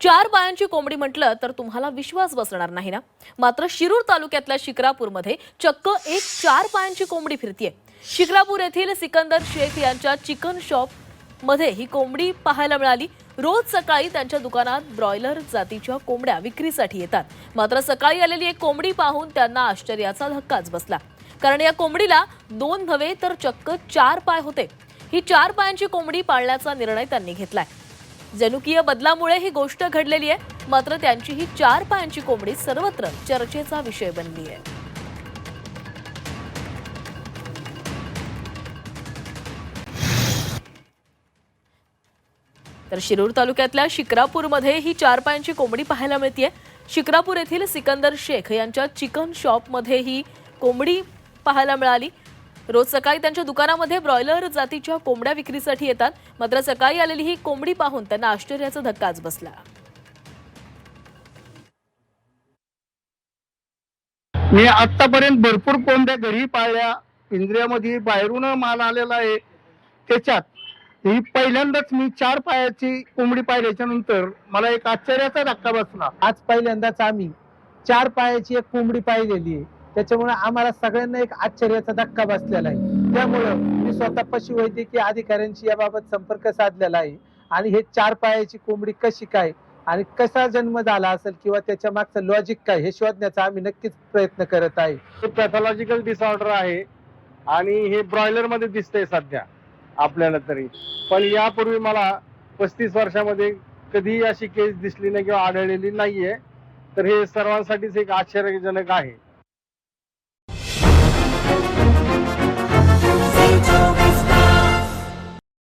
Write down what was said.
चार पायांची कोंबडी म्हटलं तर तुम्हाला विश्वास बसणार नाही ना? मात्र शिरूर तालुक्यातल्या शिक्रापूरमध्ये चक्क एक चार पायांची कोंबडी फिरतीये. शिक्रापूर येथील सिकंदर शेख यांच्या चिकन शॉपमध्ये ही कोंबडी पाहायला मिळाली. रोज सकाळी त्यांच्या दुकानात ब्रॉयलर जातीच्या कोंबड्या विक्रीसाठी येतात. मात्र सकाळी आलेली एक कोंबडी पाहून त्यांना आश्चर्याचा धक्काच बसला. कारण या कोंबडीला दोन नव्हे तर चक्क चार पाय होते. ही चार पायांची कोंबडी पाळण्याचा निर्णय त्यांनी घेतलाय. जनुकीय बदलामुळे ही गोष्ट घडलेली आहे. मात्र त्यांची ही चार पायांची कोंबडी सर्वत्र चर्चेचा विषय बनली आहे. तर शिरूर तालुक्यातल्या शिक्रापूरमध्ये ही चार पायांची कोंबडी पाहायला मिळते शिक्रापूर येथील सिकंदर शेख यांच्या चिकन शॉपमध्ये ही कोंबडी पाहायला मिळाली. रोज सकाळी त्यांच्या दुकानामध्ये ब्रॉयलर जातीच्या कोंबड्या विक्रीसाठी येतात. मात्र सकाळी आलेली ही कोंबडी पाहून त्यांना आश्चर्याचा धक्काच बसला. मी आतापर्यंत भरपूर कोंबड्या घरी पाळल्या. पिंजऱ्यामध्ये बाहेरून माल आलेला आहे. त्याच्यात ही पहिल्यांदाच मी चार पायाची कोंबडी पाहिल्याच्या नंतर मला एक आश्चर्याचा धक्का बसला. आज पहिल्यांदाच आम्ही चार पायाची एक कोंबडी पाहिलेली आहे. त्याच्यामुळे आम्हाला सगळ्यांना एक आश्चर्याचा धक्का बसलेला आहे. त्यामुळं मी स्वतः पशुवैद्यकीय अधिकाऱ्यांशी याबाबत संपर्क साधलेला आहे. आणि हे चार पायाची कोंबडी कशी काय आणि कसा जन्म झाला असेल किंवा त्याच्या मागचं लॉजिक काय हे शोधण्याचा आम्ही नक्कीच प्रयत्न करत आहे. पॅथॉलॉजिकल डिसऑर्डर आहे आणि हे ब्रॉयलरमध्ये दिसतंय सध्या आपल्याला तरी. पण यापूर्वी मला पस्तीस वर्षामध्ये कधीही अशी केस दिसली नाही किंवा आढळलेली नाहीये. तर हे सर्वांसाठीच एक आश्चर्यजनक आहे.